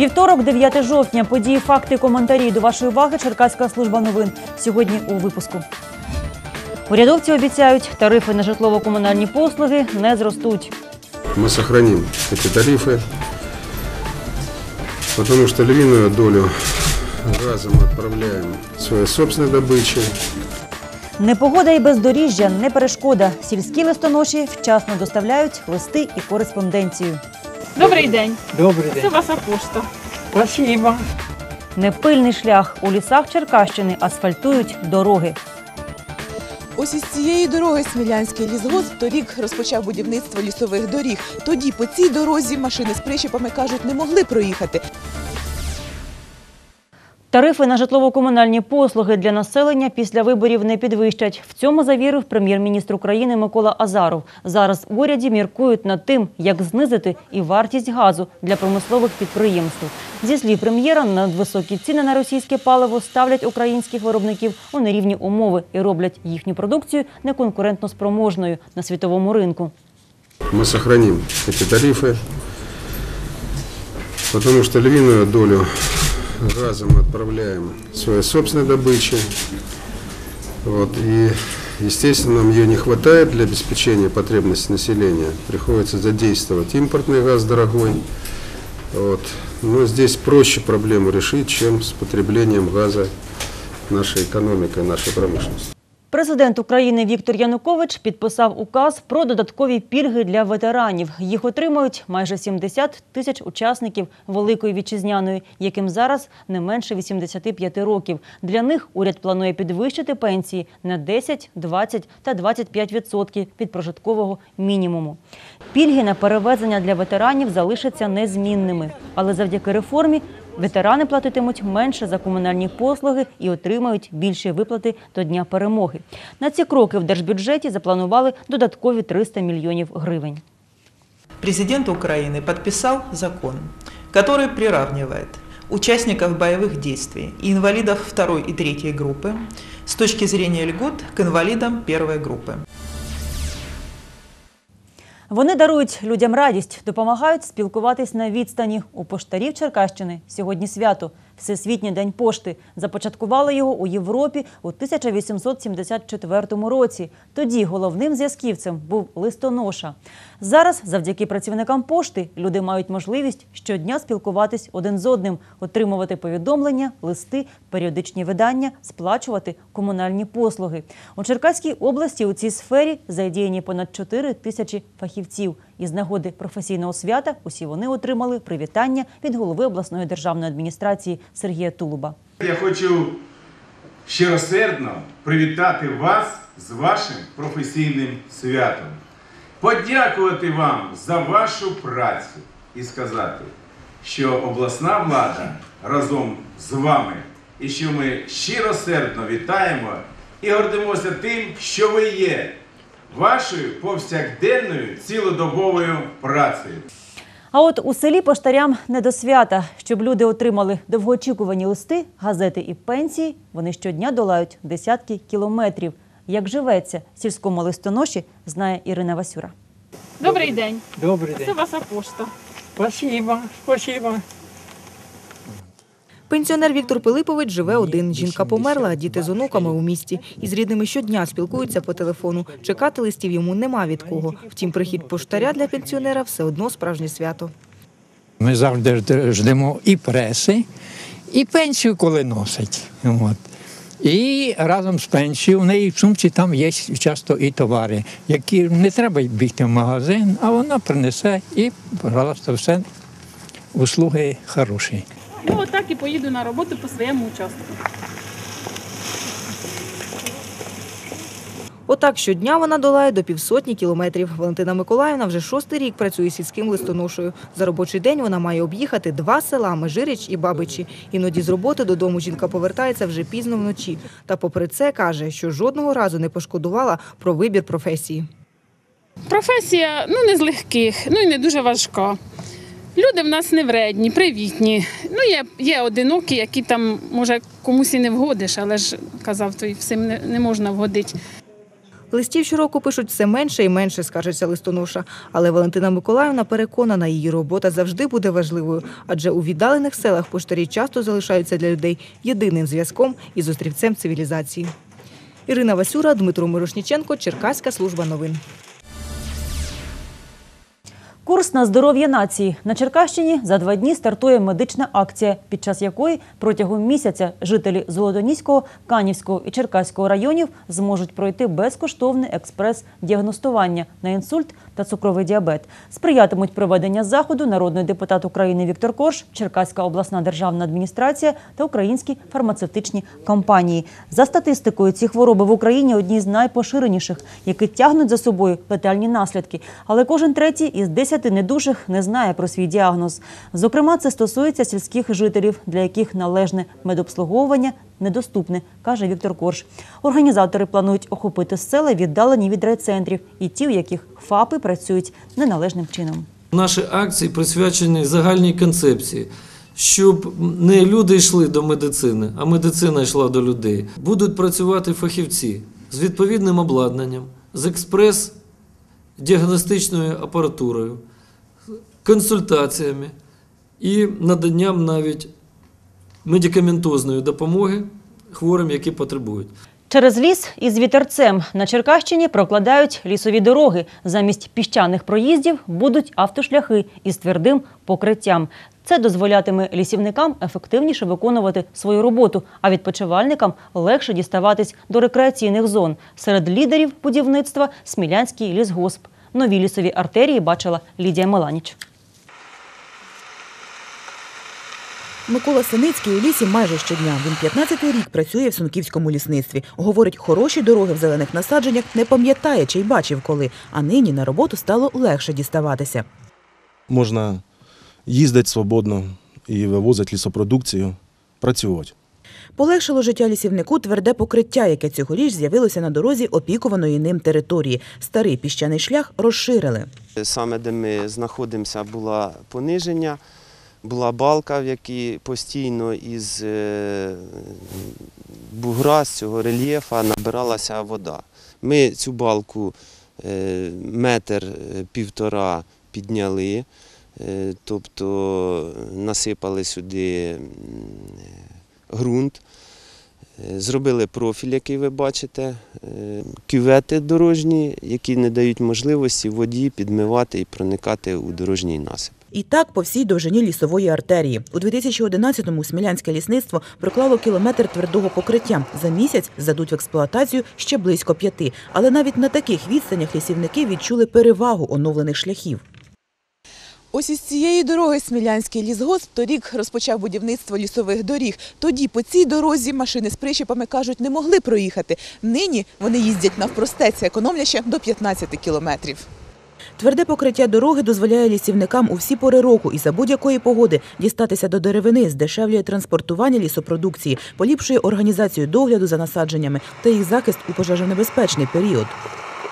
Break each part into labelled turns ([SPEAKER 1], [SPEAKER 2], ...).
[SPEAKER 1] Вівторок, 9 жовтня. Події, факти, коментарі. До вашої уваги Черкаська служба новин. Сьогодні у випуску. Урядовці обіцяють, тарифи на житлово-комунальні послуги не зростуть.
[SPEAKER 2] мы сохраним эти тарифы, потому что львиную долю газа мы отправляем своей собственной добычей.
[SPEAKER 1] Непогода і бездоріжжя не перешкода. Сільські листоноші вчасно доставляють листи і кореспонденцію.
[SPEAKER 3] Добрий день.
[SPEAKER 4] Добрий
[SPEAKER 3] Це
[SPEAKER 4] день.
[SPEAKER 3] ваша пошта.
[SPEAKER 4] Спасибо.
[SPEAKER 1] Непильний шлях у лісах Черкащини асфальтують дороги.
[SPEAKER 5] Ось із цієї дороги Смілянський лісгосп торік розпочав будівництво лісових доріг. Тоді по цій дорозі машини з причепами кажуть не могли проїхати.
[SPEAKER 1] Тарифи на житлово-комунальні послуги для населення після виборів не підвищать. В цьому завірив прем'єр-міністр України Микола Азаров. Зараз в уряді міркують над тим, як знизити і вартість газу для промислових підприємств. Зі слів прем'єра, надвисокі ціни на російське паливо ставлять українських виробників у нерівні умови і роблять їхню продукцію неконкурентно спроможною на світовому ринку.
[SPEAKER 2] Мы сохраним эти тарифы, потому что львиную долю газа мы отправляем своей собственной добычей. Вот, и, естественно, нам ее не хватает для обеспечения потребностей населения. Приходится задействовать импортный газ дорогой. Вот. Но здесь проще проблему решить, чем с потреблением газа нашей экономикой, нашей промышленности.
[SPEAKER 1] Президент України Віктор Янукович підписав указ про додаткові пільги для ветеранів. Їх отримають майже 70 тисяч учасників Великої вітчизняної, яким зараз не менше 85 років. Для них уряд планує підвищити пенсії на 10, 20 та 25 відсотків від прожиткового мінімуму. Пільги на перевезення для ветеранів залишаться незмінними, але завдяки реформі Ветерани платитимуть менше за комунальні послуги і отримають більші виплати до Дня перемоги. На ці кроки в держбюджеті запланували додаткові 300 мільйонів гривень.
[SPEAKER 6] Президент Украины подписал закон, который приравнивает участников боевых действий и инвалидов второй и третьей группы с точки зрения льгот к инвалидам первой группы.
[SPEAKER 1] Вони дарують людям радість, допомагають спілкуватись на відстані. У поштарів Черкащини сьогодні свято Всесвітній день пошти. Започаткували його у Європі у 1874 році. Тоді головним зв'язківцем був листоноша. Зараз, завдяки працівникам пошти, люди мають можливість щодня спілкуватись один з одним, отримувати повідомлення, листи, періодичні видання, сплачувати комунальні послуги. У Черкаській області у цій сфері задіяні понад 4 тисячі фахівців. Із нагоди професійного свята усі вони отримали привітання від голови обласної державної адміністрації Сергія Тулуба.
[SPEAKER 7] Я хочу щиросердно привітати вас з вашим професійним святом, подякувати вам за вашу працю і сказати, що обласна влада разом з вами і що ми щиросердно вітаємо і гордимося тим, що ви є вашою повсякденною цілодобовою працею.
[SPEAKER 1] А от у селі поштарям не до свята. Щоб люди отримали довгоочікувані листи, газети і пенсії, вони щодня долають десятки кілометрів. Як живеться сільському листоноші, знає Ірина Васюра.
[SPEAKER 3] Добрий день.
[SPEAKER 4] Добрий
[SPEAKER 3] Це
[SPEAKER 4] день.
[SPEAKER 3] ваша пошта.
[SPEAKER 4] Спасибо. Спасибо.
[SPEAKER 8] Пенсіонер Віктор Пилипович живе один. Жінка померла, а діти з онуками у місті. Із рідними щодня спілкуються по телефону. Чекати листів йому нема від кого. Втім, прихід поштаря для пенсіонера все одно справжнє свято.
[SPEAKER 9] Ми завжди ждемо і преси, і пенсію, коли носить. От. І разом з пенсією в неї в сумці там є часто і товари, які не треба бігти в магазин, а вона принесе і, пожалуйста, все услуги хороші.
[SPEAKER 3] Ну, отак і поїду на роботу по своєму участку.
[SPEAKER 8] Отак щодня вона долає до півсотні кілометрів. Валентина Миколаївна вже шостий рік працює сільським листоношою. За робочий день вона має об'їхати два села Межирич і Бабичі. Іноді з роботи додому жінка повертається вже пізно вночі. Та попри це каже, що жодного разу не пошкодувала про вибір професії.
[SPEAKER 3] Професія ну не з легких, ну і не дуже важка. Люди в нас не вредні, привітні. Ну, є, є одинокі, які там, може, комусь і не вгодиш, але ж казав, той всім не, не можна вгодити.
[SPEAKER 8] Листів щороку пишуть все менше і менше, скаржиться листоноша. Але Валентина Миколаївна переконана, її робота завжди буде важливою, адже у віддалених селах поштарі часто залишаються для людей єдиним зв'язком із острівцем цивілізації. Ірина Васюра, Дмитро Мирошніченко, Черкаська служба новин.
[SPEAKER 1] Курс на здоров'я нації. На Черкащині за два дні стартує медична акція, під час якої протягом місяця жителі Золотоніського, Канівського і Черкаського районів зможуть пройти безкоштовне експрес-діагностування на інсульт та цукровий діабет. Сприятимуть проведення заходу народний депутат України Віктор Корж, Черкаська обласна державна адміністрація та українські фармацевтичні компанії. За статистикою, ці хвороби в Україні одні з найпоширеніших, які тягнуть за собою летальні наслідки. Але кожен третій із десяти недужих не знає про свій діагноз. Зокрема, це стосується сільських жителів, для яких належне медобслуговування недоступне, каже Віктор Корж. Організатори планують охопити села, віддалені від райцентрів, і ті, в яких ФАПи працюють неналежним чином.
[SPEAKER 10] Наші акції присвячені загальній концепції, щоб не люди йшли до медицини, а медицина йшла до людей. Будуть працювати фахівці з відповідним обладнанням, з експрес-діагностичною апаратурою, консультаціями і наданням навіть медикаментозної допомоги хворим, які потребують.
[SPEAKER 1] Через ліс із вітерцем на Черкащині прокладають лісові дороги. Замість піщаних проїздів будуть автошляхи із твердим покриттям. Це дозволятиме лісівникам ефективніше виконувати свою роботу, а відпочивальникам легше діставатись до рекреаційних зон. Серед лідерів будівництва Смілянський лісгосп. Нові лісові артерії бачила Лідія Меланіч.
[SPEAKER 5] Микола Синицький у лісі майже щодня. Він 15-й рік працює в Сунківському лісництві. Говорить, хороші дороги в зелених насадженнях не пам'ятає чи й бачив коли. А нині на роботу стало легше діставатися.
[SPEAKER 11] можна їздити свободно і вивозити лісопродукцію, працювати.
[SPEAKER 5] Полегшило життя лісівнику тверде покриття, яке цьогоріч з'явилося на дорозі опікуваної ним території. Старий піщаний шлях розширили.
[SPEAKER 12] Саме де ми знаходимося, було пониження, була балка, в якій постійно із е, бугра, з цього рельєфа набиралася вода. Ми цю балку е, метр е, півтора підняли, тобто насипали сюди ґрунт. Е, Зробили профіль, який ви бачите, е, кювети дорожні, які не дають можливості воді підмивати і проникати у дорожній насип.
[SPEAKER 5] І так по всій довжині лісової артерії. У 2011-му Смілянське лісництво проклало кілометр твердого покриття. За місяць здадуть в експлуатацію ще близько п'яти. Але навіть на таких відстанях лісівники відчули перевагу оновлених шляхів. Ось із цієї дороги Смілянський лісгосп торік розпочав будівництво лісових доріг. Тоді по цій дорозі машини з прищепами, кажуть, не могли проїхати. Нині вони їздять навпростець, економлячи до 15 кілометрів. Тверде покриття дороги дозволяє лісівникам у всі пори року і за будь-якої погоди дістатися до деревини, здешевлює транспортування лісопродукції, поліпшує організацію догляду за насадженнями та їх захист у пожежонебезпечний період.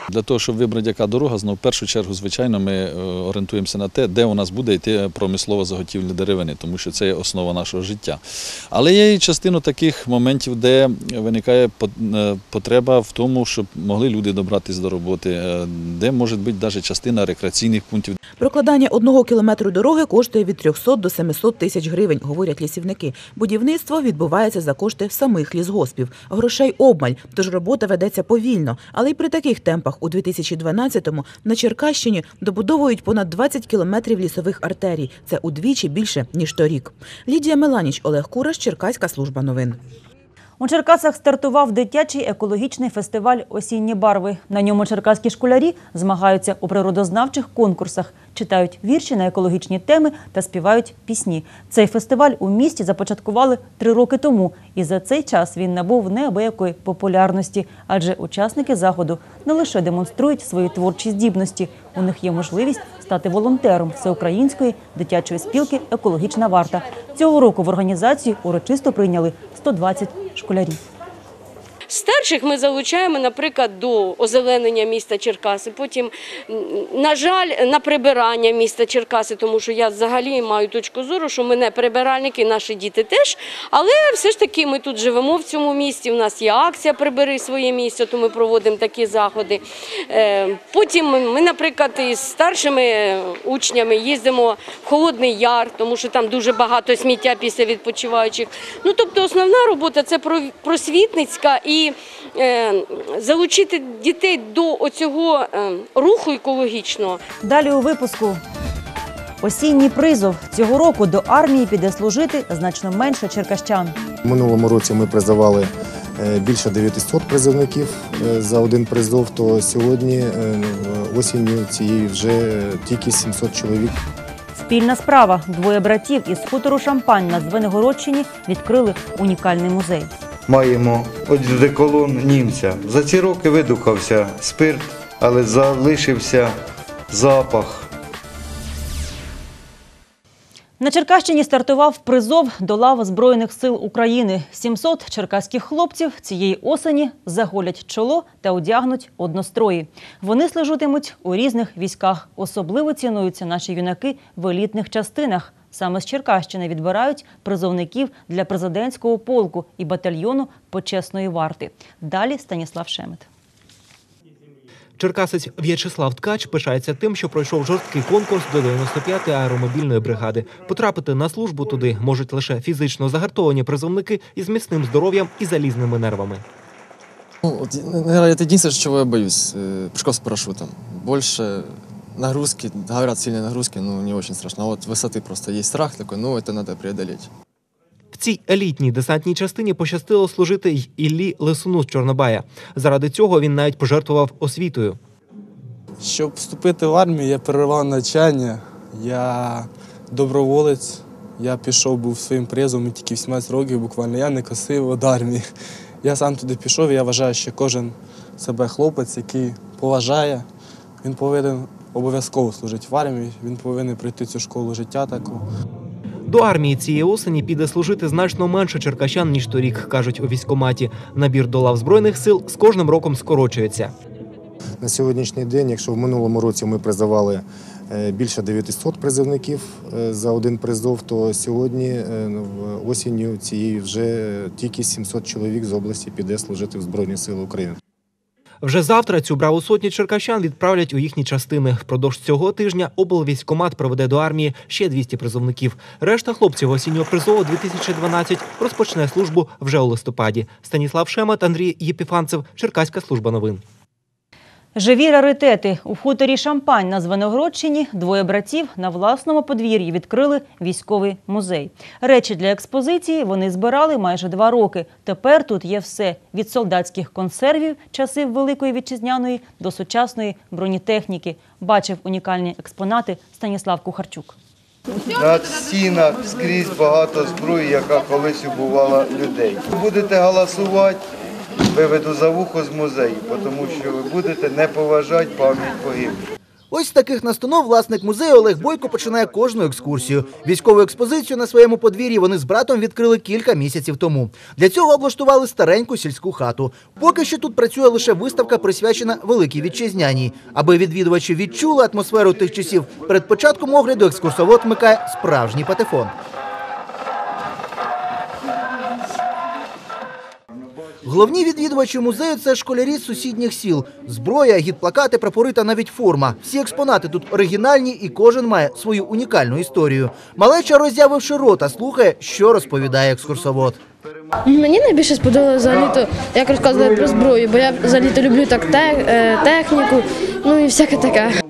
[SPEAKER 13] Для того, щоб вибрати яка дорога, знову в першу чергу, звичайно, ми е, орієнтуємося на те, де у нас буде йти промислова заготівля деревини, тому що це є основа нашого життя. Але є і частина таких моментів, де виникає е, потреба в тому, щоб могли люди добратися до роботи, е, де може бути навіть частина рекреаційних пунктів.
[SPEAKER 5] Прокладання одного кілометру дороги коштує від 300 до 700 тисяч гривень, говорять лісівники. Будівництво відбувається за кошти самих лісгоспів. Грошей обмаль, тож робота ведеться повільно. Але й при таких темпах у 2012-му на Черкащині добудовують понад 20 кілометрів лісових артерій. Це удвічі більше, ніж торік. Лідія Меланіч, Олег Кураш, Черкаська служба новин.
[SPEAKER 1] У Черкасах стартував дитячий екологічний фестиваль Осінні барви. На ньому черкаські школярі змагаються у природознавчих конкурсах, читають вірші на екологічні теми та співають пісні. Цей фестиваль у місті започаткували три роки тому, і за цей час він набув неабиякої популярності, адже учасники заходу не лише демонструють свої творчі здібності, у них є можливість стати волонтером всеукраїнської дитячої спілки Екологічна варта. Цього року в організації урочисто прийняли 120 школярів.
[SPEAKER 14] Старших ми залучаємо, наприклад, до озеленення міста Черкаси. Потім, на жаль, на прибирання міста Черкаси, тому що я взагалі маю точку зору, що ми не прибиральники, наші діти теж. Але все ж таки ми тут живемо в цьому місті. У нас є акція Прибери своє місце, то ми проводимо такі заходи. Е, Потім ми, наприклад, із старшими учнями їздимо в Холодний Яр, тому що там дуже багато сміття після відпочиваючих. Ну тобто, основна робота це про- просвітницька і е, залучити дітей до оцього е, руху екологічного.
[SPEAKER 1] Далі у випуску. Осінній призов цього року до армії піде служити значно менше черкащан.
[SPEAKER 15] Минулому році ми призивали е, більше 900 призовників за один призов, то сьогодні осінню цієї вже тільки 700 чоловік.
[SPEAKER 1] Спільна справа. Двоє братів із хутору Шампань на Звенигородщині відкрили унікальний музей.
[SPEAKER 16] Маємо одеколон німця. За ці роки видухався спирт, але залишився запах.
[SPEAKER 1] На Черкащині стартував призов до лав Збройних сил України. 700 черкаських хлопців цієї осені заголять чоло та одягнуть однострої. Вони служитимуть у різних військах. Особливо цінуються наші юнаки в елітних частинах. Саме з Черкащини відбирають призовників для президентського полку і батальйону почесної варти. Далі Станіслав Шемет.
[SPEAKER 17] Черкасець В'ячеслав Ткач пишається тим, що пройшов жорсткий конкурс до 95-ї аеромобільної бригади. Потрапити на службу туди можуть лише фізично загартовані призовники із міцним здоров'ям і залізними нервами.
[SPEAKER 18] Ну, вот, наверное, это единственное, чего я боюсь. э, Прыжков с парашютом. Больше нагрузки, говорят, сильные нагрузки, ну, не очень страшно. А вот высоты просто есть страх такой, ну, это надо преодолеть.
[SPEAKER 17] Цій елітній десантній частині пощастило служити й Іллі Лисуну з Чорнобая. Заради цього він навіть пожертвував освітою.
[SPEAKER 19] Щоб вступити в армію, я перервав навчання. Я доброволець. Я пішов, був своїм призом і тільки в 17 років буквально. Я не косив від армії. Я сам туди пішов, і я вважаю, що кожен себе хлопець, який поважає, він повинен обов'язково служити в армії, він повинен пройти цю школу життя таку.
[SPEAKER 17] До армії цієї осені піде служити значно менше черкащан, ніж торік, кажуть у військкоматі. Набір до лав Збройних сил з кожним роком скорочується.
[SPEAKER 15] На сьогоднішній день, якщо в минулому році ми призивали е, більше 900 призовників е, за один призов, то сьогодні е, в осінню цієї вже тільки 700 чоловік з області піде служити в Збройні Сили України.
[SPEAKER 17] Вже завтра цю браву сотні черкащан відправлять у їхні частини. Впродовж цього тижня облвійськомат проведе до армії ще 200 призовників. Решта хлопців осіннього призову 2012 розпочне службу вже у листопаді. Станіслав Шемет, Андрій Єпіфанцев, Черкаська служба новин.
[SPEAKER 1] Живі раритети у хуторі Шампань на Звенигородщині двоє братів на власному подвір'ї відкрили військовий музей. Речі для експозиції вони збирали майже два роки. Тепер тут є все від солдатських консервів часів Великої вітчизняної до сучасної бронетехніки. Бачив унікальні експонати Станіслав Кухарчук.
[SPEAKER 16] На стінах скрізь багато зброї, яка колись убивала людей. Будете голосувати, виведу за вухо з музею, тому що ви будете не поважати пам'ять погиблих.
[SPEAKER 20] Ось з таких настанов власник музею Олег Бойко починає кожну екскурсію. Військову експозицію на своєму подвір'ї вони з братом відкрили кілька місяців тому. Для цього облаштували стареньку сільську хату. Поки що тут працює лише виставка, присвячена Великій Вітчизняній. Аби відвідувачі відчули атмосферу тих часів, перед початком огляду екскурсовод вмикає справжній патефон. Головні відвідувачі музею це школярі з сусідніх сіл. Зброя, гідплакати, прапори та навіть форма. Всі експонати тут оригінальні і кожен має свою унікальну історію. Малеча, роззявивши рота, слухає, що розповідає екскурсовод.
[SPEAKER 21] Мені найбільше сподобалося взагалі, як розказували про зброю, бо я взагалі люблю так е, техніку, ну і всяке таке.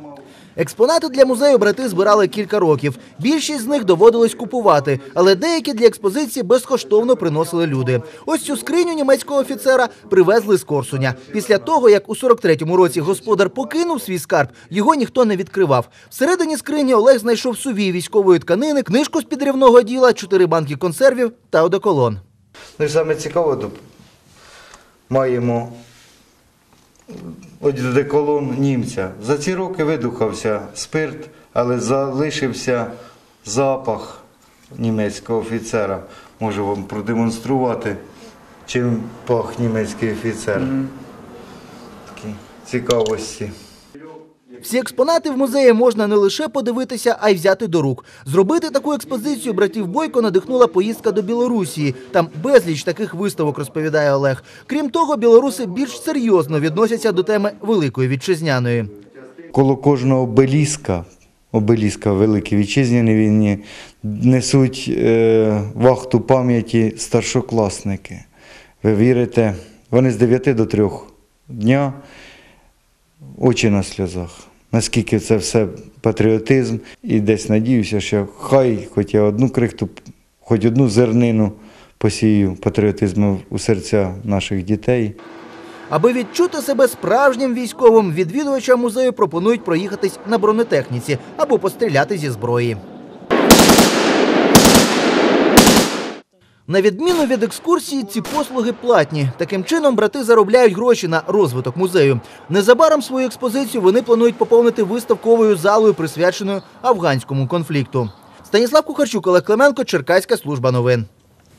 [SPEAKER 20] Експонати для музею брати збирали кілька років. Більшість з них доводилось купувати, але деякі для експозиції безкоштовно приносили люди. Ось цю скриню німецького офіцера привезли з Корсуня. Після того, як у 43-му році господар покинув свій скарб, його ніхто не відкривав. Всередині скрині Олег знайшов сувій військової тканини, книжку з підривного діла, чотири банки консервів та одеколон.
[SPEAKER 16] Ну саме цікаво, маємо одеколон німця. За ці роки видухався спирт, але залишився запах німецького офіцера. Можу вам продемонструвати. чим пах німецький офіцер. Такі цікавості.
[SPEAKER 20] Всі експонати в музеї можна не лише подивитися, а й взяти до рук. Зробити таку експозицію братів Бойко надихнула поїздка до Білорусії. Там безліч таких виставок, розповідає Олег. Крім того, білоруси більш серйозно відносяться до теми Великої Вітчизняної.
[SPEAKER 16] Коло кожного обеліска, обеліска Великій Вітчизняній війні, несуть е, вахту пам'яті старшокласники. Ви вірите, вони з 9 до 3 дня очі на сльозах. Наскільки це все патріотизм, і десь надіюся, що хай хоч я одну крихту, хоч одну зернину посію патріотизму у серця наших дітей.
[SPEAKER 20] Аби відчути себе справжнім військовим, відвідувачам музею пропонують проїхатись на бронетехніці або постріляти зі зброї. На відміну від екскурсії, ці послуги платні. Таким чином, брати заробляють гроші на розвиток музею. Незабаром свою експозицію вони планують поповнити виставковою залою, присвяченою афганському конфлікту. Станіслав Кухарчук, Олег Клименко, Черкаська служба новин.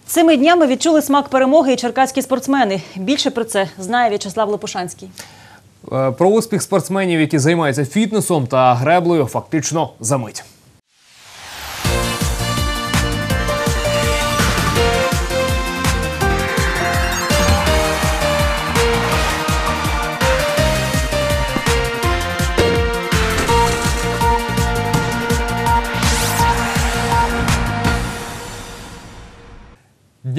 [SPEAKER 1] Цими днями відчули смак перемоги і черкаські спортсмени. Більше про це знає В'ячеслав Лопушанський.
[SPEAKER 22] Е, Про успіх спортсменів, які займаються фітнесом та греблею, фактично за мить.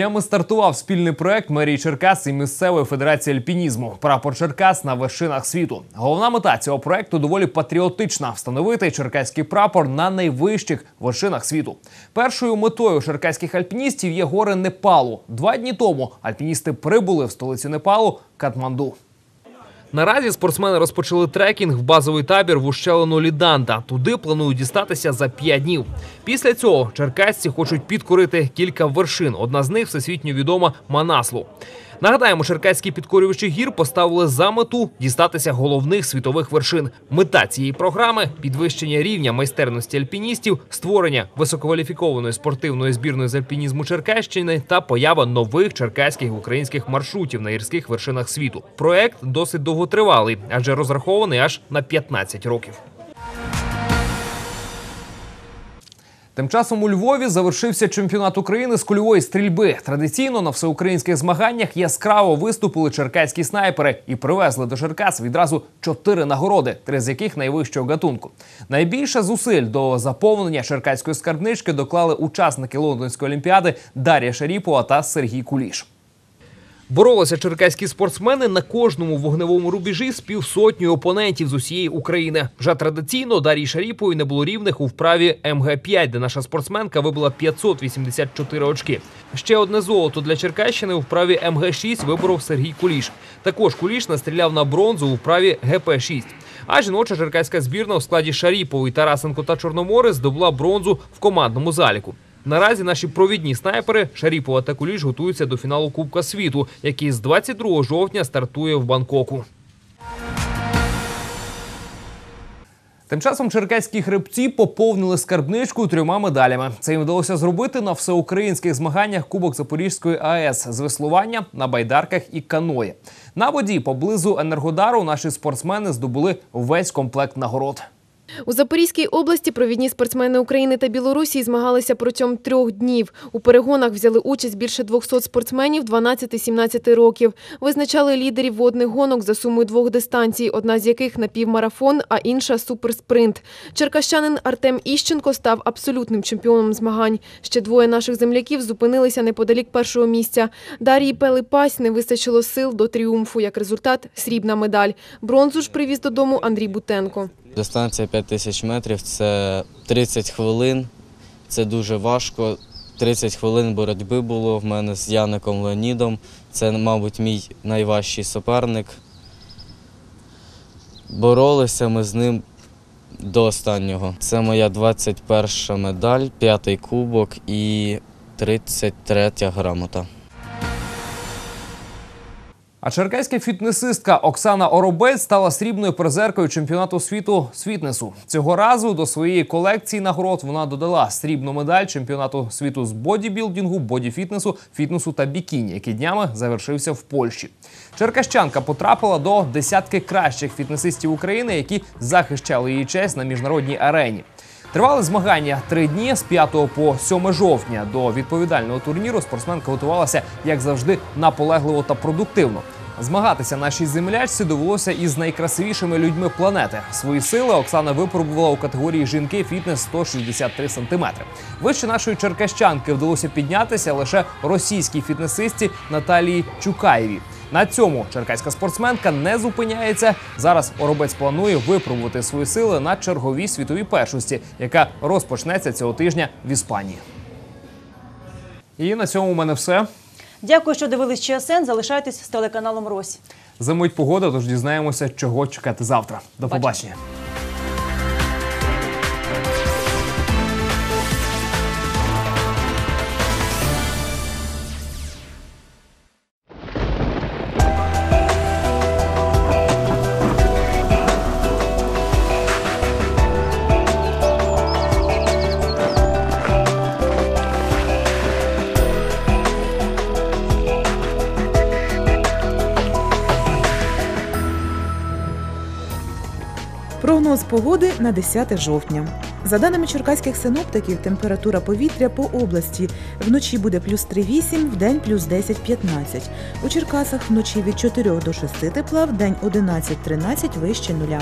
[SPEAKER 22] Днями стартував спільний проект мерії Черкас і місцевої федерації альпінізму. Прапор Черкас на вершинах світу. Головна мета цього проекту доволі патріотична встановити черкаський прапор на найвищих вершинах світу. Першою метою черкаських альпіністів є гори Непалу. Два дні тому альпіністи прибули в столицю Непалу Катманду. Наразі спортсмени розпочали трекінг в базовий табір в ущелину Ліданда. Туди планують дістатися за п'ять днів. Після цього черкасці хочуть підкорити кілька вершин. Одна з них всесвітньо відома Манаслу. Нагадаємо, черкаські підкорювачі гір поставили за мету дістатися головних світових вершин. Мета цієї програми підвищення рівня майстерності альпіністів, створення висококваліфікованої спортивної збірної з альпінізму Черкащини та поява нових черкаських українських маршрутів на гірських вершинах світу. Проект досить довготривалий, адже розрахований аж на 15 років. Тим часом у Львові завершився чемпіонат України з кульової стрільби. Традиційно на всеукраїнських змаганнях яскраво виступили черкаські снайпери і привезли до Черкас відразу чотири нагороди, три з яких найвищого гатунку. Найбільше зусиль до заповнення черкаської скарбнички доклали учасники Лондонської олімпіади Дар'я Шаріпова та Сергій Куліш. Боролися черкаські спортсмени на кожному вогневому рубежі з півсотнею опонентів з усієї України. Вже традиційно Дар'ї Шаріпової не було рівних у вправі МГ-5, де наша спортсменка вибила 584 очки. Ще одне золото для Черкащини у вправі МГ-6 виборов Сергій Куліш. Також Куліш настріляв на бронзу у вправі ГП-6. А жіноча черкаська збірна у складі Шаріпової, Тарасенко та Чорномори здобула бронзу в командному заліку. Наразі наші провідні снайпери Шаріпова та Куліш готуються до фіналу Кубка світу, який з 22 жовтня стартує в Бангкоку. Тим часом черкаські хребці поповнили скарбничку трьома медалями. Це їм вдалося зробити на всеукраїнських змаганнях Кубок Запорізької АЕС з веслування на байдарках і каної. На воді поблизу Енергодару наші спортсмени здобули весь комплект нагород.
[SPEAKER 23] У Запорізькій області провідні спортсмени України та Білорусі змагалися протягом трьох днів. У перегонах взяли участь більше 200 спортсменів 12-17 років. Визначали лідерів водних гонок за сумою двох дистанцій, одна з яких напівмарафон, а інша суперспринт. Черкащанин Артем Іщенко став абсолютним чемпіоном змагань. Ще двоє наших земляків зупинилися неподалік першого місця. Дар'ї Пелипась не вистачило сил до тріумфу. Як результат – срібна медаль. Бронзу ж привіз додому Андрій Бутенко.
[SPEAKER 24] Дистанція 5 тисяч метрів це 30 хвилин. Це дуже важко. 30 хвилин боротьби було в мене з Яником Леонідом. Це, мабуть, мій найважчий суперник. Боролися ми з ним до останнього. Це моя 21 медаль, п'ятий кубок і 33 грамота.
[SPEAKER 22] А черкаська фітнесистка Оксана Оробець стала срібною призеркою чемпіонату світу з фітнесу. Цього разу до своєї колекції нагород вона додала срібну медаль чемпіонату світу з бодібілдингу, бодіфітнесу, фітнесу та бікіні, який днями завершився в Польщі. Черкащанка потрапила до десятки кращих фітнесистів України, які захищали її честь на міжнародній арені. Тривали змагання три дні з 5 по 7 жовтня. До відповідального турніру спортсменка готувалася, як завжди, наполегливо та продуктивно. Змагатися нашій землячці довелося із найкрасивішими людьми планети. Свої сили Оксана випробувала у категорії жінки фітнес 163 сантиметри. Вище нашої черкащанки вдалося піднятися лише російській фітнесистці Наталії Чукаєві. На цьому черкаська спортсменка не зупиняється. Зараз Оробець планує випробувати свої сили на черговій світовій першості, яка розпочнеться цього тижня в Іспанії. І на цьому у мене все.
[SPEAKER 1] Дякую, що дивились ЧСН. Залишайтесь з телеканалом Рось.
[SPEAKER 22] Замить погода, тож дізнаємося, чого чекати завтра. До побачення.
[SPEAKER 5] Погоди на 10 жовтня. За даними черкаських синоптиків, температура повітря по області вночі буде плюс 3,8, вдень плюс 10-15. У Черкасах вночі від 4 до 6 тепла, вдень 11-13 вище нуля.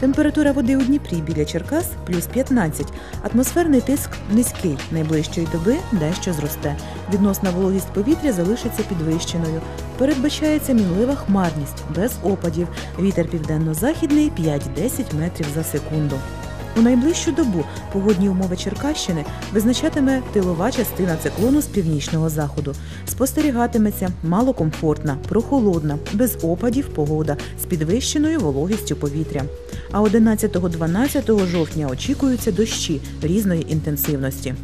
[SPEAKER 5] Температура води у Дніпрі біля Черкас плюс 15. Атмосферний тиск низький. Найближчої доби дещо зросте. Відносна вологість повітря залишиться підвищеною. Передбачається мінлива хмарність без опадів. Вітер південно-західний 5-10 метрів за секунду. У найближчу добу погодні умови Черкащини визначатиме тилова частина циклону з північного заходу. Спостерігатиметься малокомфортна, прохолодна, без опадів погода з підвищеною вологістю повітря. А 11-12 жовтня очікуються дощі різної інтенсивності.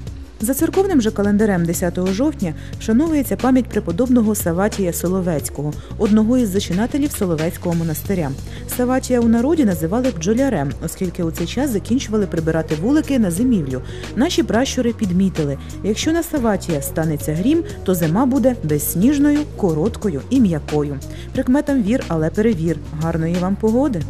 [SPEAKER 5] За церковним же календарем 10 жовтня вшановується пам'ять преподобного Саватія Соловецького, одного із зачинателів Соловецького монастиря. Саватія у народі називали бджолярем, оскільки у цей час закінчували прибирати вулики на зимівлю. Наші пращури підмітили: якщо на Саватія станеться грім, то зима буде безсніжною, короткою і м'якою. Прикметам вір, але перевір. Гарної вам погоди!